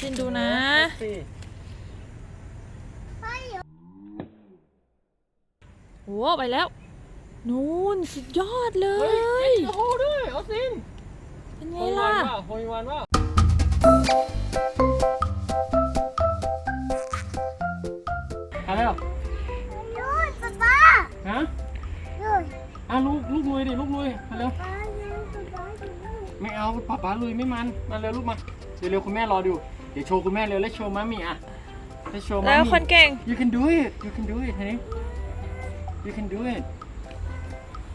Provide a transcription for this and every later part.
จินดูนะสิโอ้ไปแล้ว นู่นสุดยอดเลเฮ้ยยโอ้โหด้วยออสซินเป็นไงโฮยวัล่ะนว่าโฮยวันว่าอะไรหรอลูกป๊าป๊าฮะลูกอะลูกลูกลุยดิลูกลุยมาเร็วป๊าลูกป๊าป๊าลูกไม่เอาป๊าป๊าลุยไม่มันมาเร็วลูกมาเดี๋ยวเร็วคุณแม่รอดูเดี๋ยวโชว์คุณแม่เร็วแล้วโชว์มัมมี่อะแล้วโชว์มัมแล้วมี่คนเก่ง you can do it you can do it honey you can do it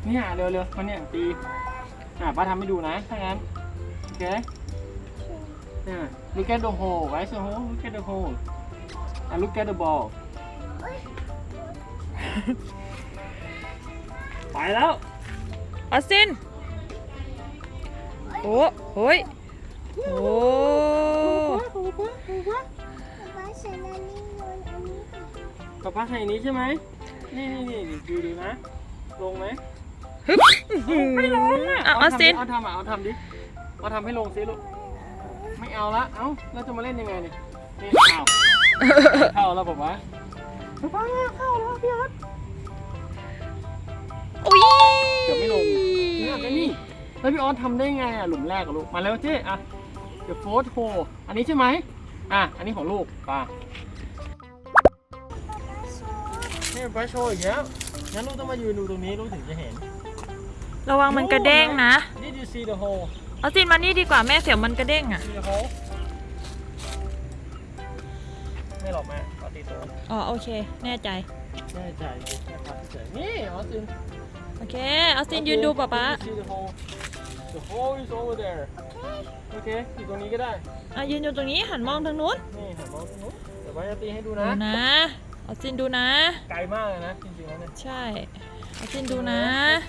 เนี่ยเร็วเร็วคนเนี่ยตีอะป้าทำให้ดูนะถ้างั้นโอเคเนี่ย look at the hole right the hole look at the hole อะ look at the ball ไปแล้ว ออสติน โอ้โหยโอ้ป๊า กับป้าใส่นี้ใช่ไหม นี่นี่นี่นี่ดูดูนะ ลงไหมฮึบไม่ร้อนอะเอาออสตินเอาทำอะเอาทำดิ เอาทำให้ลงสิลูก ไม่เอาละ เอ้าเราจะมาเล่นยังไงเนี่ยนี่อ้าวเข้าแล้วบอกว่าป้าเข้าแล้วพี่อาร์ตอุ้ยเกือบไม่ลงพี่อาร์ตแล้วนี่แล้วพี่ออสทำได้ไงอะหลุมแรกกับลูก มาแล้วเจ๊อะ The fourth hole อันนี้ใช่ไหมอะ อันนี้ของลูกป่าป๊าโชว์ นี่ป้าโชว์อีกแล้วงั้นลูกต้องมายืนดูตรงนี้ลูกถึงจะเห็นระวังมันกระเด้งนะ Did you see the hole ออสตินมานี่ดีกว่าแม่เสียวมันกระเด้งอะ See the hole ไม่หรอกแม่ปฏิโตอ๋อโอเค แน่ใจ แน่ใจแค่พัดเฉยนี่ออสตินโอเคออสตินยืนดูป๊าป๊า See the hole The hole is over there โอเคอยู่ตรงนี้ก็ได้ อะยืนอยู่ตรงนี้หันมองทางนู้นนี่หันมองตรงนู้นเดี๋ยวป้าจะตีให้ดูดูนะนะ ออสตินดูนะ ไกลมากเลยนะจริงๆแล้วเนี่ยใช่ออสตินดูนะ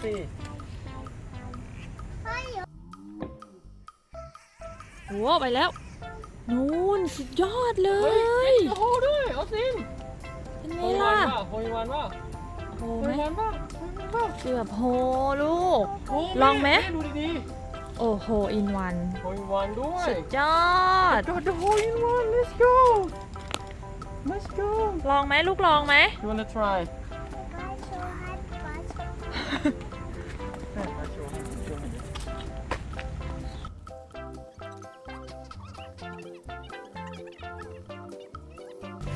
สิป๊าโยนโอ้ไปแล้ว นู่นสุดยอดเลเฮ้ยย The hole ด้วยออสตินเป็นไงโฮยวัล่ะนว่าโฮยวันว่าโหโฮไหมยวันว่าโฮยวันว่าเกือบโหลูก โอ้ลองไหม แดูดีโอ้โหอินวัน ๆโฮยวันด้วยสุดยอด Got the hole in one let's go let's go ลองไหมลูกลองไหม You wanna try ป๊าโชว์ให้ป๊าโชว์แม่มาโชว์ให้โชว์ให้ดู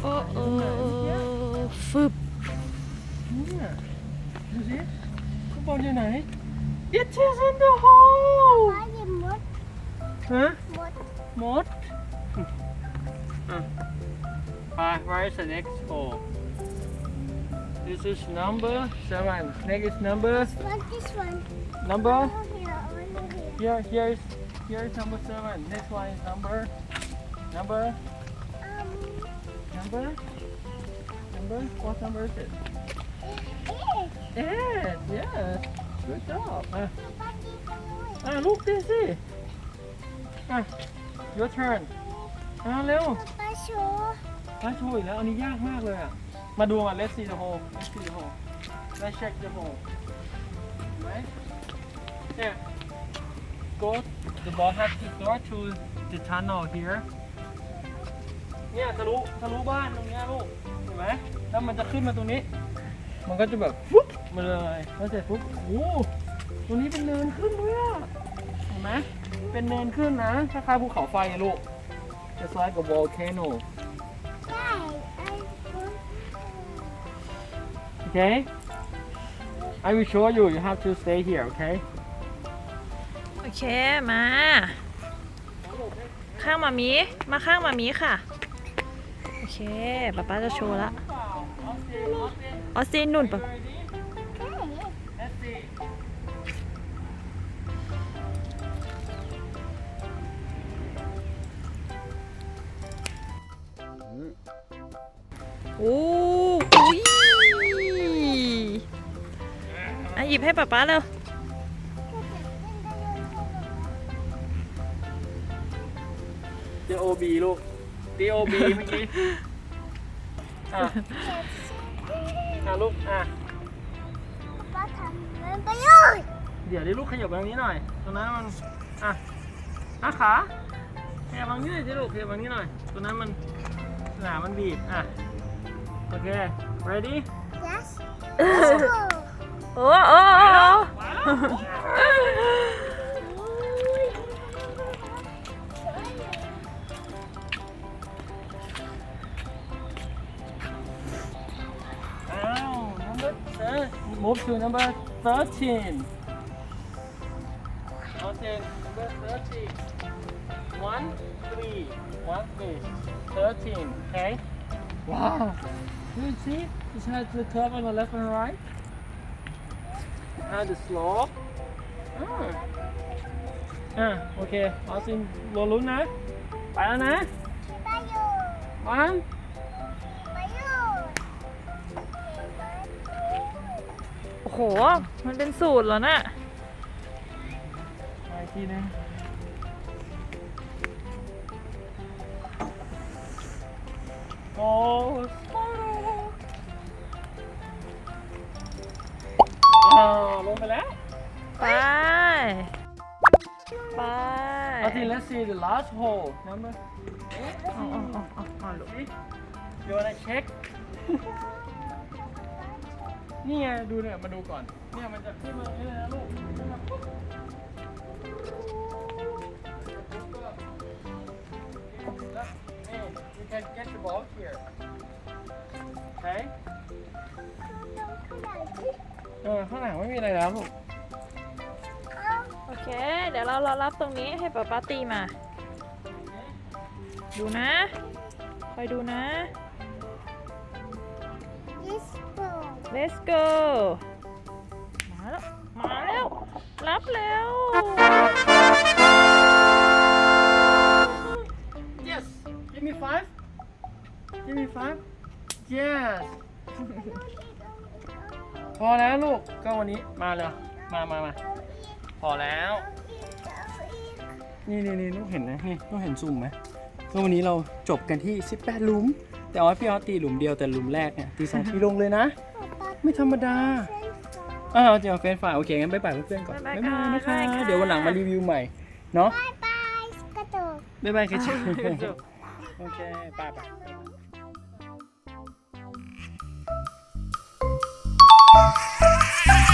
โอ้โอ้ฟึบเนี่ยดูสิฟุตบอลอยู่ไหน It is in the hole ป๊าหยิ บมดฮะมดมดอะไป where is the next hole This is number seven next number what this one number over here over here here here is here is number seven next one is number number um number number what number is it it Eight yes good job อะป๊าตีกันเลยอะลูกดิสิอะ your turn อะเร็วป๊าโชว์ มาโชว์อีกแล้วอันนี้ยากมากเลยอะ มาดูอะ let's see the hole let's see the hole let's check the hole เห็นไหมเนี่ย go the ball has to go to the tunnel here เนี่ยทะลุทะลุบ้านตรงเนี้ยลูกเห็นไหมแล้วมันจะขึ้นมาตรงนี้ มันก็จะแบบฟุ๊บมาเลยแล้วเสร็จปุ๊บโอ้โหตรงนี้เป็นเนินขึ้นด้วยอะเห็นไหมเป็นเนินขึ้นนะคล้ายๆภูเขาไฟอะลูก Just like a volcano Okay? I will show you. You have to stay here, okay? โอเค มา ข้างมามี มาข้างมามีค่ะ โอเคป๊าป๊าจะโชว์ละออสซินนุ่นปะ หยิบให้ป๊าป๊าเร็ว The OB ลูก The OB เมื่อกี้ อะ อะลูก อะ ป๊าทำมันไปเลยเดี๋ยวได้ลูกขยับไปตรงนี้หน่อย ตรงนั้นมัน อะอะขาขแอบวางนี่หน่อยสิลูกแอบวางนี่หน่อยตัวนั้นมันสนามมันบีบ อะ โอเค ready Yes. Let's go. โอ้โอ้โอ้ ว้าว อ้าว number thir- move to number 13 Austin number 13 one three one three 13 okay wow you see it has the curve on the left and right Has the slope อ่าอ่าโอเค Austin รอลุ้นนะ ไปแล้วนะ Tayo. one Tayo. โอ้โห มันเป็นสูตรเหรอน่ะไปอีกทีนึงโอ้ อ้าวลงไปแล้ว ไป ไป Okay, let's see the last hole. Number เอาเอาเอาเอาเอาลูก See? You wanna check? นี่ไงดูเนี่ยมาดูก่อน เนี่ยมันจะขึ้นมาอย่างนี้เลยนะลูกขึ้นมาปุ๊บแล้วนี่ you can get the ball here okay เออข้างหลังไม่มีอะไรแล้วลูกโอเค เดี๋ยวเรารอรับตรงนี้ให้ป๊าป๊าตีมา ดูนะ คอยดูนะ Let's go. let's go มาแล้ว มาแล้ว รับแล้ว yes give me five give me five yes พอแล้วลูกก็วันนี้มาเลยมามามาพอแล้ว นี่นี่นี่ลูกเห็นไหมนี่ลูกเห็นซุ่มไหมก็วันนี้เราจบกันที่ 18หลุม แต่ว่าพี่ออสตีหลุมเดียวแต่หลุมแรกเนี่ยตีสองทีลงเลยนะ ไม่ธรรมดาอ้าวเดี๋ยวเฟรนฝ่ายโอเคงั้นบ๊ายบายเพื่อนๆก่อนบ๊ายบ๊ายบายบายนะคะบ๊ายบายค่ะเดี๋ยววันหลังมารีวิวใหม่เนาะ Bye bye. Skato. บ๊ายบายค่ะโอเคไป้าป้า Oh,